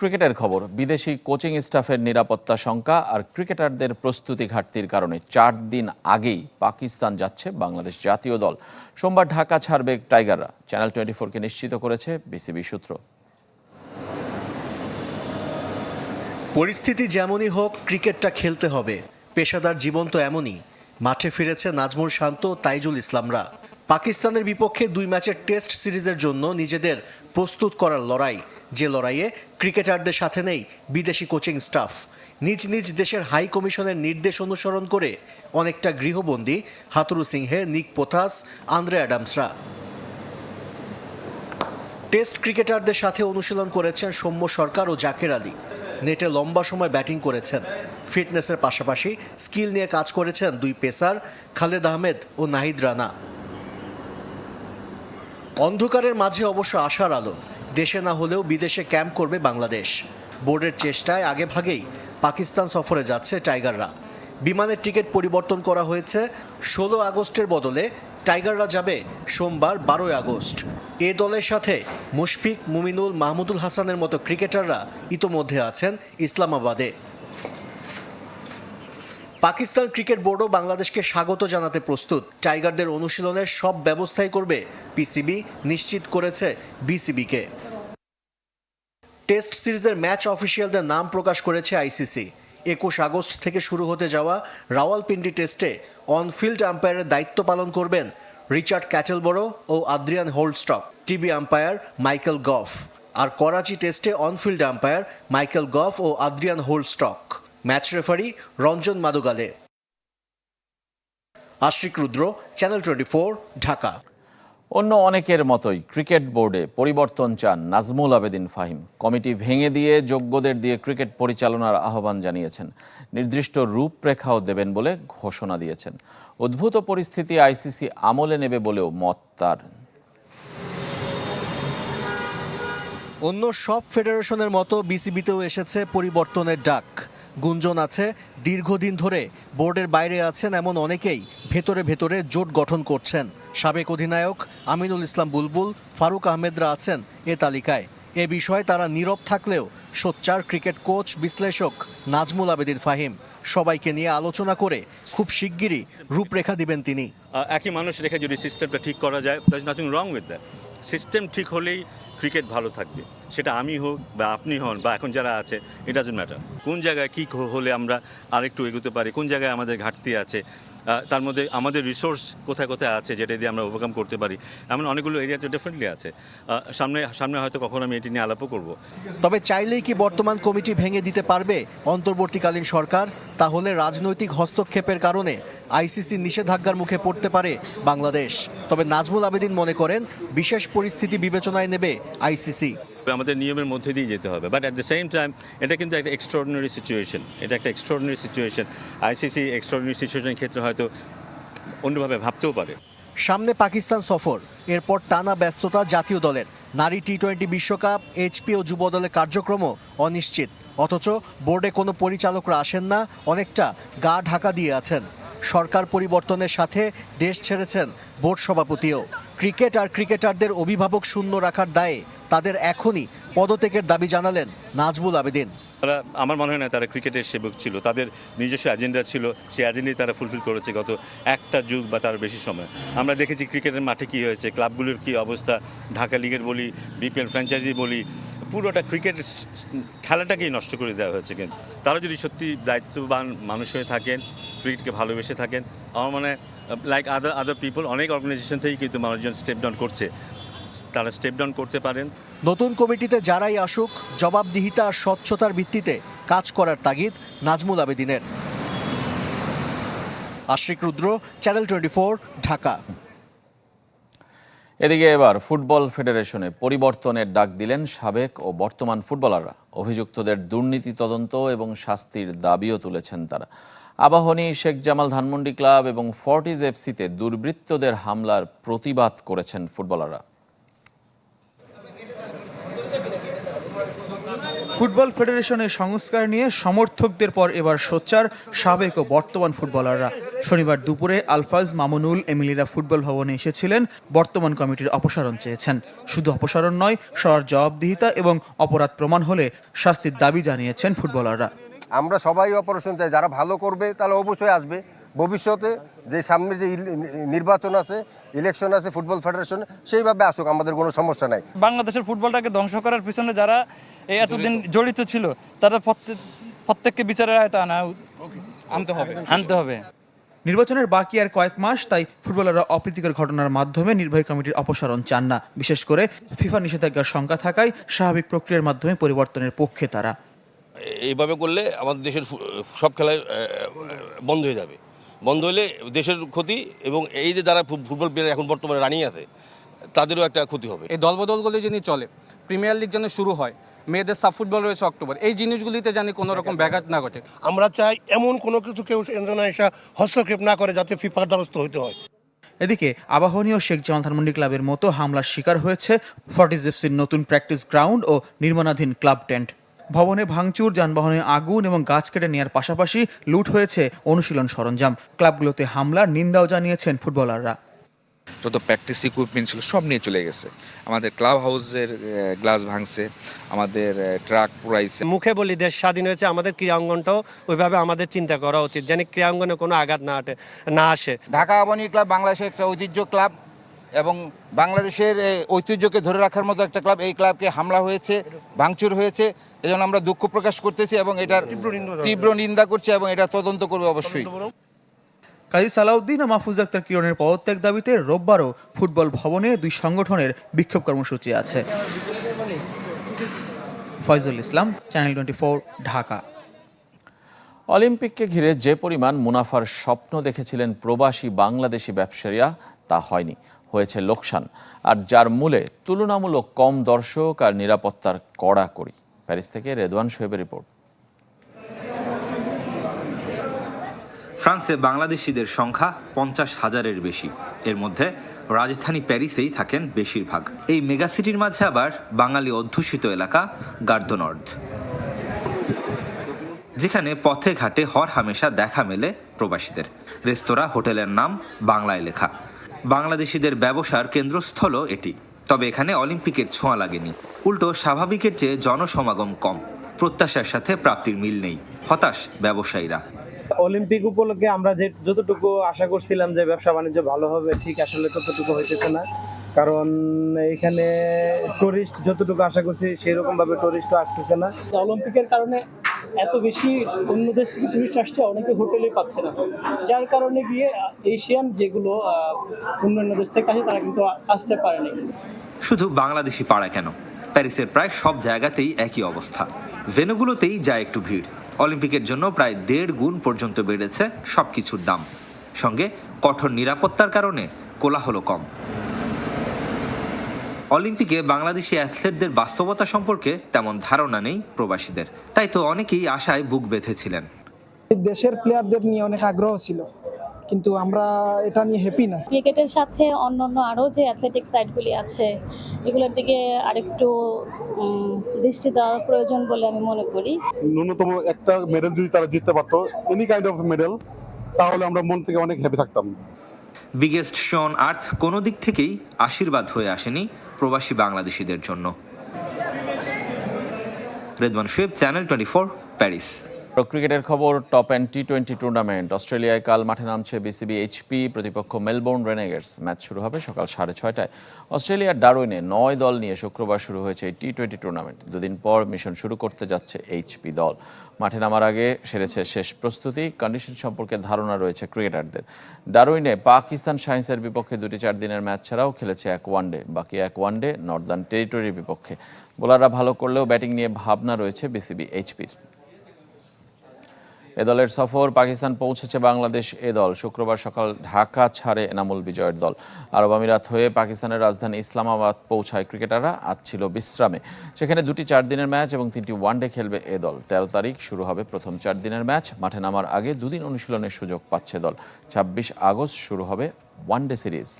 ক্রিকেটের খবর। বিদেশি কোচিং স্টাফের নিরাপত্তা শঙ্কা আর ক্রিকেটারদের প্রস্তুতি ঘাটতির কারণে চার দিন আগেই পাকিস্তান যাচ্ছে বাংলাদেশ জাতীয় দল। সোমবার ঢাকা ছাড়বে টাইগাররা। চ্যানেল টোয়েন্টি ফোরকে নিশ্চিত করেছে বিসিবি সূত্র। পরিস্থিতি যেমনই হোক, ক্রিকেটটা খেলতে হবে। পেশাদার জীবন তো এমনই। মাঠে ফিরেছে নাজমুল শান্ত, তাইজুল ইসলামরা। পাকিস্তানের বিপক্ষে দুই ম্যাচের টেস্ট সিরিজের জন্য নিজেদের প্রস্তুত করার লড়াই। যে লড়াইয়ে ক্রিকেটারদের সাথে নেই বিদেশি কোচিং স্টাফ। নিজ নিজ দেশের হাই কমিশনের নির্দেশ অনুসরণ করে অনেকটা গৃহবন্দী হাতুরু সিংহে নিক পোথাস, আন্দ্রে অ্যাডামসরা। টেস্ট ক্রিকেটারদের সাথে অনুশীলন করেছেন সৌম্য সরকার ও জাকের আলী। নেটে লম্বা সময় ব্যাটিং করেছেন। ফিটনেসের পাশাপাশি স্কিল নিয়ে কাজ করেছেন দুই পেসার, খালেদ আহমেদ ও নাহিদ রানা। অন্ধকারের মাঝে অবশ্য আশার আলো। দেশে না হলেও বিদেশে ক্যাম্প করবে বাংলাদেশ। বোর্ডের চেষ্টায় আগে ভাগেই পাকিস্তান সফরে যাচ্ছে টাইগাররা। বিমানের টিকিট পরিবর্তন করা হয়েছে। ষোলো আগস্টের বদলে টাইগাররা যাবে সোমবার বারোই আগস্ট। এ দলের সাথে মুশফিক, মুমিনুল, মাহমুদুল হাসানের মতো ক্রিকেটাররা ইতোমধ্যে আছেন ইসলামাবাদে। পাকিস্তান ক্রিকেট বোর্ডও বাংলাদেশকে স্বাগত জানাতে প্রস্তুত। টাইগারদের অনুশীলনের সব ব্যবস্থাই করবে পিসিবি, নিশ্চিত করেছে বিসিবিকে। টেস্ট সিরিজের ম্যাচ অফিসিয়ালদের নাম প্রকাশ করেছে আইসিসি। একুশ আগস্ট থেকে শুরু হতে যাওয়া রাওয়ালপিন্ডি টেস্টে অনফিল্ড আম্পায়ারের দায়িত্ব পালন করবেন রিচার্ড ক্যাটেলবরো ও Adrian Holdstock TV umpire Michael Gough. আর করাচি টেস্টে on field umpire Michael Gough O Adrian Holdstock match referee Ranjan Madugalle. Ashrik Rudra, channel twenty Dhaka. অন্য অনেকের মতোই ক্রিকেট বোর্ডে পরিবর্তন চান নাজমুল আবেদিন ফাহিম। কমিটি ভেঙে দিয়ে যোগ্যদের দিয়ে ক্রিকেট পরিচালনার আহ্বান জানিয়েছেন। নির্দিষ্ট রূপরেখাও দেবেন বলে ঘোষণা দিয়েছেন। উদ্ভূত পরিস্থিতি আইসিসি আমলে নেবে বলেও মত তার। অন্য সব ফেডারেশনের মতো বিসিবিতেও এসেছে পরিবর্তনের ডাক। গুঞ্জন আছে, দীর্ঘদিন ধরে বোর্ডের বাইরে আছেন এমন অনেকেই ভেতরে ভেতরে জোট গঠন করছেন। সাবেক অধিনায়ক আমিনুল ইসলাম বুলবুল, ফারুক আহমেদরা আছেন এ তালিকায়। এ বিষয়ে তারা নীরব থাকলেও সোচ্চার ক্রিকেট কোচ, বিশ্লেষক নাজমুল আবেদিন ফাহিম। সবাইকে নিয়ে আলোচনা করে খুব শিগগিরই রূপরেখা দিবেন তিনি। একই মানুষ রেখে যদি সিস্টেমটা ঠিক করা যায় nothing wrong with that system ঠিক হলেই ক্রিকেট ভালো থাকবে। সেটা আমি হোক বা আপনি হন বা এখন যারা আছে ইট ডাজন্ট ম্যাটার কোন জায়গায় কী হলে আমরা আরেকটু এগোতে পারি, কোন জায়গায় আমাদের ঘাটতি আছে তার মধ্যে আমাদের রিসোর্স কোথায় কোথায় আছে যেটা দিয়ে আমরা ওভারকাম করতে পারি? এমন অনেকগুলো এরিয়াতে ডেফিনেটলি আছে। সামনে সামনে হয়তো কখনো আমি এটি নিয়ে আলাপও করব। তবে চাইলেই কি বর্তমান কমিটি ভেঙে দিতে পারবে অন্তর্বর্তীকালীন সরকার? তাহলে রাজনৈতিক হস্তক্ষেপের কারণে আইসিসি নিষেধাজ্ঞার মুখে পড়তে পারে বাংলাদেশ। তবে নাজমুল আবেদিন মনে করেন, বিশেষ পরিস্থিতি বিবেচনায় নেবে আইসিসি আমাদের নিয়মের মধ্যে দিয়ে যেতে হবে। But at the same time এটা কিন্তু একটা এক্সট্রাঅর্ডিনারি সিচুয়েশন এটা একটা এক্সট্রাঅর্ডিনারি সিচুয়েশন আইসিসি এক্সট্রাঅর্ডিনারি সিচুয়েশনের ক্ষেত্রে হয়তো অন্যভাবে ভাবতেও পারে। সামনে পাকিস্তান সফর। এরপর টানা ব্যস্ততা জাতীয় দলের। নারী টি টোয়েন্টি বিশ্বকাপ এইচপি ও যুব দলের কার্যক্রমও অনিশ্চিত। অথচ বোর্ডে কোনো পরিচালকরা আসেন না, অনেকটা গা ঢাকা দিয়ে আছেন। সরকার পরিবর্তনের সাথে দেশ ছেড়েছেন বোর্ড সভাপতিও। ক্রিকেট আর ক্রিকেটারদের অভিভাবক শূন্য রাখার দায়ে তাদের এখনই পদত্যাগের দাবি জানালেন নাজবুল আবেদিন। তারা, আমার মনে হয় না তারা ক্রিকেটের সেবক ছিল। তাদের নিজস্ব এজেন্ডা ছিল, সেই এজেন্ডাই তারা ফুলফিল করেছে গত একটা যুগ বা তার বেশি সময়। আমরা দেখেছি ক্রিকেটের মাঠে কী হয়েছে, ক্লাবগুলোর কী অবস্থা, ঢাকা লিগের বলি, বিপিএল ফ্র্যাঞ্চাইজি বলি, পুরোটা ক্রিকেট খেলাটাকেই নষ্ট করে দেওয়া হয়েছে কিন্তু। তারা যদি সত্যি দায়িত্ববান মানুষ হয়ে থাকেন, ক্রিকেটকে ভালোবেসে থাকেন, আমার মনে লাইক আদার আদার পিপল অনেক অর্গানাইজেশন থেকেই কিন্তু মানুষজন স্টেপ ডাউন করছে। তারা স্টেপ ডাউন করতে পারেন। নতুন কমিটিতে যারাই আসুক জবাবদিহিতা আর স্বচ্ছতার ভিত্তিতে কাজ করার তাগিদ Nazmul আবেদিনের। Ashrik Rudra channel twenty Dhaka. এদিকে এবার ফুটবল ফেডারেশনে পরিবর্তনের ডাক দিলেন সাবেক ও বর্তমান ফুটবলাররা। অভিযুক্তদের দুর্নীতি তদন্ত এবং শাস্তির দাবিও তুলেছেন তারা। আবাহনী শেখ জামাল ধানমন্ডি ক্লাব এবং ফর্টিজ এফসিতে দুর্বৃত্তদের হামলার প্রতিবাদ করেছেন ফুটবলাররা। ফুটবল ফেডারেশনের সংস্কার নিয়ে সমর্থকদের পর এবার সোচ্চার সাবেক ও বর্তমান ফুটবলাররা। শনিবার দুপুরে আলফাজ মামুনুল এমিলিরা ফুটবল ভবনে এসেছিলেন। বর্তমান কমিটির অপসারণ চেয়েছেন। শুধু অপসারণ নয় সবার জবাবদিহিতা এবং অপরাধ প্রমাণ হলে শাস্তির দাবি জানিয়েছেন ফুটবলাররা। আমরা সবাই অপারেশন চাই। যারা ভালো করবে তাহলে অবশ্যই আসবে। ভবিষ্যতে যে সামনে যে ইল- নির্বাচন আছে ইলেকশন আছে ফুটবল ফেডারেশন সেইভাবে আসুক আমাদের কোনো সমস্যা নাই। বাংলাদেশের ফুটবলটাকে ধ্বংস করার পিছনে যারা এতদিন জড়িত। ছিল তারা প্রত্যেক প্রত্যেককে বিচারের আয়তা আনা আনতে হবে। আনতে হবে। নির্বাচনের বাকি আর কয়েক মাস তাই ফুটবলাররা অপ্রীতিকর ঘটনার মাধ্যমে নির্বাহী কমিটির অপসারণ চান না। বিশেষ করে ফিফা নিষেধাজ্ঞার সংখ্যা থাকায় স্বাভাবিক প্রক্রিয়ার মাধ্যমে পরিবর্তনের পক্ষে তারা। এইভাবে করলে আমাদের দেশের সব খেলায় বন্ধ হয়ে যাবে। বন্ধ হলে দেশের ক্ষতি এবং এই যে যারা ফুটবল প্লেয়ার এখন বর্তমানে রানিং আছে তাদেরও একটা ক্ষতি হবে। এই দলবদলগুলি যিনি চলে প্রিমিয়ার লিগ যেন শুরু হয় মেয়েদের সাব ফুটবল রয়েছে অক্টোবর এই জিনিসগুলিতে জানি কোনো রকম ব্যাঘাত না ঘটে। আমরা চাই এমন কোনো কিছু কেউ যেন এসে হস্তক্ষেপ না করে যাতে ফিফার দ্বারস্থ হইতে হয়। এদিকে আবাহনীয় শেখ জামাল ধানমন্ডি ক্লাবের মতো হামলার শিকার হয়েছে ফর্টিজ এফসির নতুন প্র্যাকটিস গ্রাউন্ড ও নির্মাণাধীন ক্লাব টেন্ট। ভবনে ভাঙচুর যানবাহনে আগুন এবং গাছ কেটে নেওয়ার পাশাপাশি লুট হয়েছে অনুশীলন সরঞ্জাম। ক্লাবগুলোতে হামলার নিন্দাও জানিয়েছেন ফুটবলাররা। যত প্র্যাকটিস ইকুইপমেন্ট ছিল সব নিয়ে চলে গেছে। আমাদের ক্লাব হাউসের গ্লাস ভাঙছে আমাদের ট্রাক পুরাইছে মুখে বলি দেশ স্বাধীন হয়েছে আমাদের ক্রীড়াঙ্গনটাও ওইভাবে আমাদের চিন্তা করা উচিত যেন ক্রীড়াঙ্গনে কোনো আঘাত না আটে না আসে। ঢাকা আবাহনী ক্লাব বাংলাদেশের একটা ঐতিহ্য ক্লাব। এবং বাংলাদেশের ঐতিহ্যকে ধরে রাখার মতো একটা ক্লাব এই ক্লাবকে হামলা হয়েছে ভাঙচুর হয়েছে এজন্য আমরা দুঃখ প্রকাশ করতেছি এবং এটার তীব্র নিন্দা করছি এবং এটা তদন্ত করবে অবশ্যই। কাজী সালাউদ্দিন ও মাহফুজ আক্তার কিরণের পদত্যাগ দাবিতে রোববারও ফুটবল ভবনে দুই সংগঠনের বিক্ষোভ কর্মসূচি আছে। Foyzul Islam channel twenty Dhaka. অলিম্পিককে ঘিরে যে পরিমাণ মুনাফার স্বপ্ন দেখেছিলেন প্রবাসী বাংলাদেশি ব্যবসায়ীরা তা হয়নি। হয়েছে লোকসান, আর যার মূলে তুলনামূলক কম দর্শক আর নিরাপত্তার কড়াকড়ি প্যারিস থেকে রেদওয়ান শোয়েবের রিপোর্ট। ফ্রান্সে বাংলাদেশিদের সংখ্যা পঞ্চাশ হাজারের বেশি। এর মধ্যে রাজধানী প্যারিসেই থাকেন বেশিরভাগ। এই মেগাসিটির মাঝে আবার বাঙালি অধ্যুষিত এলাকা গার্দ নর্দ যেখানে পথে ঘাটে হর হামেশা দেখা মেলে প্রবাসীদের। রেস্তোরাঁ, হোটেলের নাম বাংলায় লেখা। বাংলাদেশিদের ব্যবসার কেন্দ্রস্থলও এটি। তবে এখানে অলিম্পিকের ছোঁয়া লাগেনি। উল্টো স্বাভাবিকের চেয়ে জনসমাগম কম। প্রত্যাশার সাথে প্রাপ্তির মিল নেই। হতাশ ব্যবসায়ীরা। অলিম্পিক উপলক্ষে আমরা যে যতটুকু আশা করছিলাম যে ব্যবসা বাণিজ্য ভালো হবে ঠিক আসলে ততটুকু হইতেছে না। কারণ এখানে টুরিস্ট যতটুকু আশা করছি সেরকম ভাবে টুরিস্টও আসতেছে না। অলিম্পিকের কারণে এত বেশি অন্য দেশ থেকে টুরিস্ট আসছে অনেকে হোটেলে পাচ্ছে না। যার কারণে গিয়ে এশিয়ান যেগুলো অন্যান্য দেশ থেকে আসে তারা কিন্তু আসতে পারেনি শুধু বাংলাদেশি পাড়া কেন? প্যারিসের প্রায় সব জায়গাতেই একই অবস্থা। ভেনুগুলোতেই যায় একটু ভিড়। অলিম্পিকের জন্য প্রায় দেড় গুণ পর্যন্ত বেড়েছে সবকিছুর দাম। সঙ্গে কঠোর নিরাপত্তার কারণে কোলাহল কম। অলিম্পিকে বাংলাদেশি অ্যাথলেটদের বাস্তবতা সম্পর্কে তেমন ধারণা নেই প্রবাসীদের। তাই তো অনেকেই আশায় বুক বেঁধেছিলেন। দেশের প্লেয়ারদের নিয়ে অনেক আগ্রহ ছিল। কিন্তু আমরা এটা নিয়ে হ্যাপি না। ক্রিকেটের সাথে অন্যান্য আরও যে অ্যাথলেটিক সাইটগুলি আছে এগুলোর দিকে আরেকটু দৃষ্টি দেওয়া প্রয়োজন বলে আমি মনে করি। ন্যূনতম একটা মেডেল যদি তারা জিততে পারতো এনি কাইন্ড অফ মেডেল তাহলে আমরা মন থেকে অনেক হ্যাপি থাকতাম। বিগেস্ট শন আর্থ কোনো দিক থেকেই আশীর্বাদ হয়ে আসেনি প্রবাসী বাংলাদেশিদের জন্য। Redwan Shuaib channel twenty four Paris ক্রিকেটের খবর, top end T twenty tournament. অস্ট্রেলিয়ায় কাল মাঠে নামছে বিসিবি এইচপি প্রতিপক্ষ মেলবোর্ন রেনেগেটস ম্যাচ শুরু হবে সকাল সাড়ে ছয়টায়। অস্ট্রেলিয়ার ডারউইনে নয় দল নিয়ে শুক্রবার শুরু হয়েছে এই টি টোয়েন্টি টুর্নামেন্ট। দুদিন পর মিশন শুরু করতে যাচ্ছে এইচপি দল। মাঠে নামার আগে সেরেছে শেষ প্রস্তুতি। কন্ডিশন সম্পর্কে ধারণা রয়েছে ক্রিকেটারদের। ডারউইনে পাকিস্তান সায়েন্সের বিপক্ষে দুটি চার দিনের ম্যাচ ছাড়াও খেলেছে এক ওয়ানডে। বাকি এক ওয়ানডে নর্দার্ন টেরিটরির বিপক্ষে। বোলাররা ভালো করলেও ব্যাটিং নিয়ে ভাবনা রয়েছে বিসিবি এইচপির এ দলের সফর পাকিস্তান পৌঁছেছে বাংলাদেশ এ দল। শুক্রবার সকাল ঢাকা ছাড়ে এনামুল বিজয়ের দল। আরব আমিরাত হয়ে পাকিস্তানের রাজধানী ইসলামাবাদ পৌঁছায় ক্রিকেটাররা, আজ ছিল বিশ্রামে। সেখানে দুটি চার দিনের ম্যাচ এবং তিনটি ওয়ানডে খেলবে এ দল। তেরো তারিখ শুরু হবে প্রথম চার দিনের ম্যাচ। মাঠে নামার আগে দুদিন অনুশীলনের সুযোগ পাচ্ছে দল। ছাব্বিশ আগস্ট শুরু হবে ওয়ানডে সিরিজ।